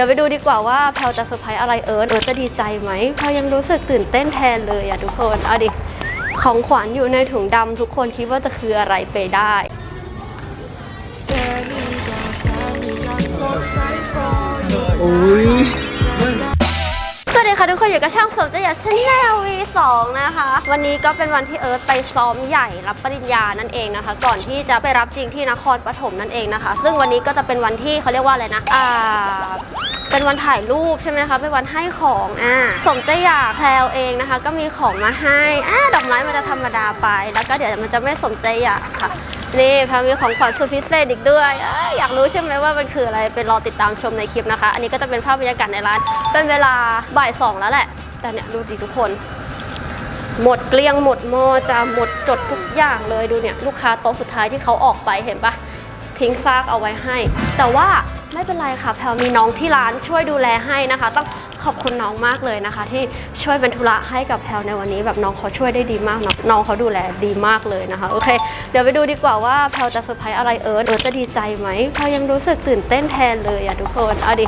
ดี๋ยวไปดูดีกว่าว่าแพลจะเซอร์ไพรส์อะไรเอิร์ธเอิร์ธจะดีใจไหมแพลยังรู้สึกตื่นเต้นแทนเลยอะทุกคนเอาดิของขวัญอยู่ในถุงดำทุกคนคิดว่าจะคืออะไรไปได้โอ้ยสวัสดีค่ะทุกคนอยู่กับช่องสมใจอยาชแนล V2 นะคะ วันนี้ก็เป็นวันที่เอิร์ธไปซ้อมใหญ่รับปริญญานั่นเองนะคะ ก่อนที่จะไปรับจริงที่นครปฐมนั่นเองนะคะ ซึ่งวันนี้ก็จะเป็นวันที่เขาเรียกว่าอะไรนะอ่า เป็นวันถ่ายรูปใช่ไหมคะ เป็นวันให้ของอ่าสมใจอยากแพลวเองนะคะ ก็มีของมาให้อ่าดอกไม้มันจะธรรมดาไป แล้วก็เดี๋ยวมันจะไม่สมใจอยากค่ะ นี่แพลวมีของขวัญสุดพิเศษอีกด้วยเอ้ยอยากรู้ใช่ไหมว่ามันคืออะไรไปรอติดตามชมในคลิปนะคะ อันนี้ก็จะเป็นภาพบรรยากาศในร้าน เป็นเวลาบ่ายสองแล้วแหละ แต่เนี่ยดูดิทุกคนหมดเกลี้ยงหมดหม้อจะหมดจดทุกอย่างเลยดูเนี่ย ลูกค้าโต๊ะสุดท้ายที่เขาออกไปเห็นปะทิ้งซากเอาไว้ให้ แต่ว่า ไม่เป็นไรค่ะแพลวมีน้องที่ร้านช่วยดูแลให้นะคะ ต้องขอบคุณน้องมากเลยนะคะ ที่ช่วยเป็นธุระให้กับแพลวในวันนี้ แบบน้องเขาช่วยได้ดีมากน้องน้องเขาดูแลดีมากเลยนะคะโอเค เดี๋ยวไปดูดีกว่าว่าแพลวจะเซอร์ไพรส์อะไรเอิร์ธเอิร์ธจะดีใจไหมแพลวยังรู้สึกตื่นเต้นแทนเลยอะทุกคนเอาดิ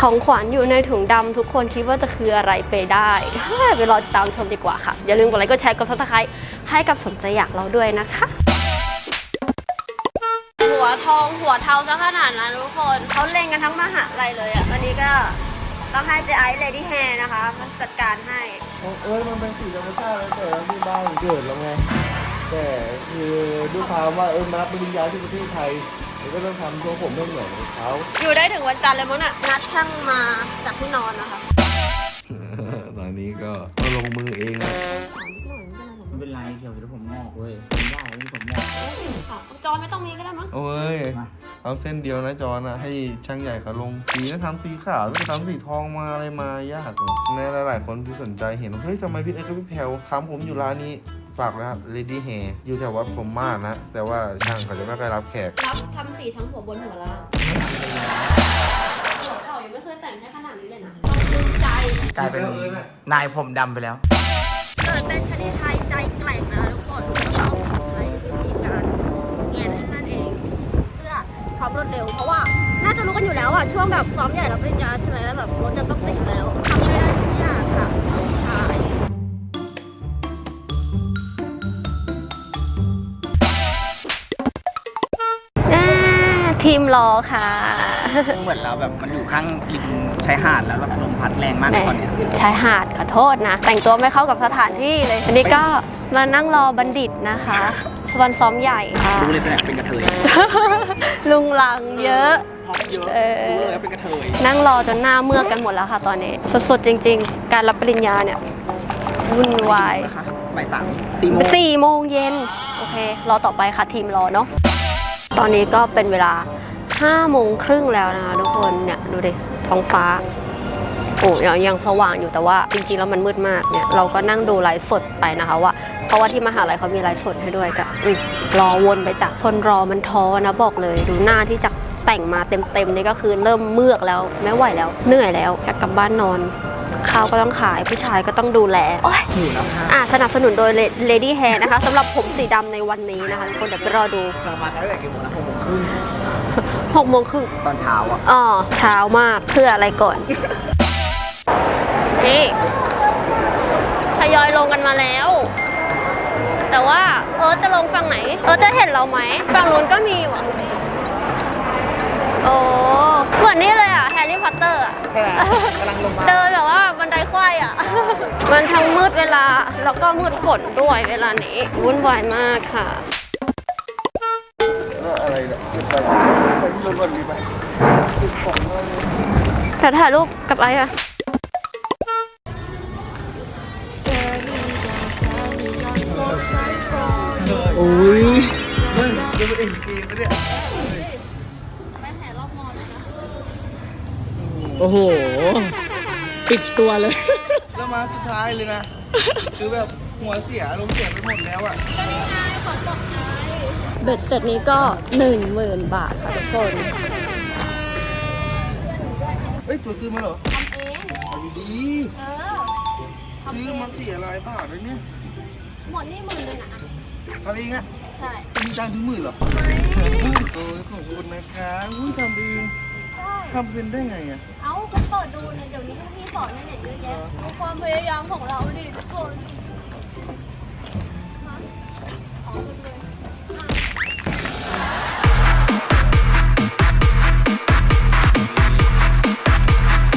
ของขวัญอยู่ในถุงดำทุกคนคิดว่าจะคืออะไรไปได้ไปรอติดตามชมดีกว่าค่ะ อย่าลืมกดไลค์กดแชร์กดซับสไครต์ให้กับสมใจอยากเราด้วยนะคะ วทองหัวเทาซะขนาดนั้นทุกคนเขาเล่นกันทั้งมหาลัยเลยอะวันนี้ก็ต้องให้เจไอซ์เลดี้แฮร์นะคะ มันจัดการให้ของเอิร์ธมันเป็นสีธรรมชาติแล้วแต่ว่าที่บ้านเกิดแล้วไง แต่คือด้วยความว่าเอิร์ธมารับปริญญาที่ประเทศไทยเดี๋ยวก็ต้องทำทรงผมไม่เหมือนเขาอยู่ได้ถึงวันจันทร์เลยมั้งน่ะนัดช่างมาจากที่นอนนะคะ ตอนนี้ก็ต้องลงมือเองนะ ไม่เป็นไรเดี๋ยวเดี๋ยวผมงอกเว้ยผมว่าเว้ยผมงอกจอไม่ต้องมีก็ได้มั้งโอ้ย มาเอาเส้นเดียวนะจอนะให้ช่างใหญ่เขาลงสีนะทำสีขาวแล้วทำสีทองมาอะไรมายากเหรอในหลายๆคนที่สนใจเห็นว่าเฮ้ยทำไมพี่เอิร์ธกับพี่แพลวทำผมอยู่ร้านนี้ฝากนะครับ Lady Hair อยู่แถววัดผมมากนะ แต่ว่าช่างเขาจะไม่ค่อยรับแขก รับทำสีทั้งหัวบนหัวล่างหัวเก่ายังไม่เคยแต่งให้ขนาดนี้เลยนะภูมิใจ กลายเป็นนายผมดำไปแล้ว เกิดเป็นชนิดไทย แล้วอะช่วงแบบซ้อมใหญ่รับปริญญาใช่ไหมแบบรถจะต้องติดอยู่แล้วทำให้ได้ทุกอย่างค่ะน้องชายอ่าทีมรอค่ะ เหมือนเราแบบมันอยู่ข้างริมชายหาดแล้วแบบลมพัดแรงมากตอนเนี้ยชายหาดขอโทษนะ แต่งตัวไม่เข้ากับสถานที่เลยอันนี้ก็มานั่งรอบัณฑิตนะคะวันซ้อมใหญ่ค่ะรู้เลยเป็นเป็นกระเทยลุงลังเยอะ พร้อมเยอะเออรู้เลยว่าเป็นกระเทยนั่งรอจนหน้าเมือกกันหมดแล้วค่ะตอนนี้ สดๆจริง ๆ การรับปริญญาเนี่ยวุ่นวายนะคะบ่ายสามสี่โมงสี่โมงเย็นโอเค รอต่อไปค่ะทีมรอเนาะตอนนี้ก็เป็นเวลาห้าโมงครึ่งแล้วนะคะทุกคนเนี่ยดูดิท้องฟ้าโอ้ยังยังสว่างอยู่แต่ว่าจริงๆแล้วมันมืดมากเนี่ยเราก็นั่งดูไลฟ์สดไปนะคะว่าเพราะว่าที่มหาลัยเขามีไลฟ์สดให้ด้วยก็อืมรอวนไปจากทนรอมันท้อนะบอกเลย ดูหน้าที่จะ แต่งมาเต็มๆนี่ก็คือเริ่มเมือกแล้วไม่ไหวแล้ว เหนื่อยแล้วอยากกลับบ้านนอนข้าวก็ต้องขายผู้ชายก็ต้องดูแลโอ๊ยหิวแล้วค่ะอะสนับสนุนโดย Lady Hair นะคะสำหรับผมสีดำในวันนี้นะคะทุกคนเดี๋ยวไปรอดูเรามาตั้งแต่กี่โมงนะหกโมงครึ่ง6โมงครึ่งตอนเช้าอะอ๋อเช้ามากเพื่ออะไรก่อนนี่ทยอยลงกันมาแล้ว แต่ว่าเออจะลงฝั่งไหน เออจะเห็นเราไหมฝั่งนู้นก็มีว่ะ ช่ไหมกำลังลงมาเดินแบบว่าบันไดควายอะ มันทั้งมืดเวลา แล้วก็มืดฝนด้วยเวลานี้วุ่นวายมากค่ะแล้วอะไรเนี่ยไปไปที่รถวันนี้ไปติดของมากเลยถ่ายถ่ายรูปกับไอ้อะโอ้ยเฮ้ยจะไปเอ็นเกมปะเนี่ย โอ้โห ปิดตัวเลย แล้วมาสุดท้ายเลยนะ คือแบบหัวเสียลมณ์เสียไปหมดแล้วอะ เบ็ดเสร็จนี้ก็หนึ่งหมื่นบาทค่ะทุกคนเอ้ย ตัวซื้อมาเหรอทำเองเอาดีเออๆซื้อมาเสียหลายบาทเลยเนี่ยหมดนี่หมื่นหนึ่งอะทำเองอะใช่มีจ้างถึงหมื่นเหรอไม่โอ้ยขอบคุณนะคะอุ้ยทำเองใช่ทำเป็นได้ไงอะ เปิดดูเนี่ยเดี๋ยวนี้พี่สอนในเน็ตเยอะแยะดูความพยายามของเราดิทุกคน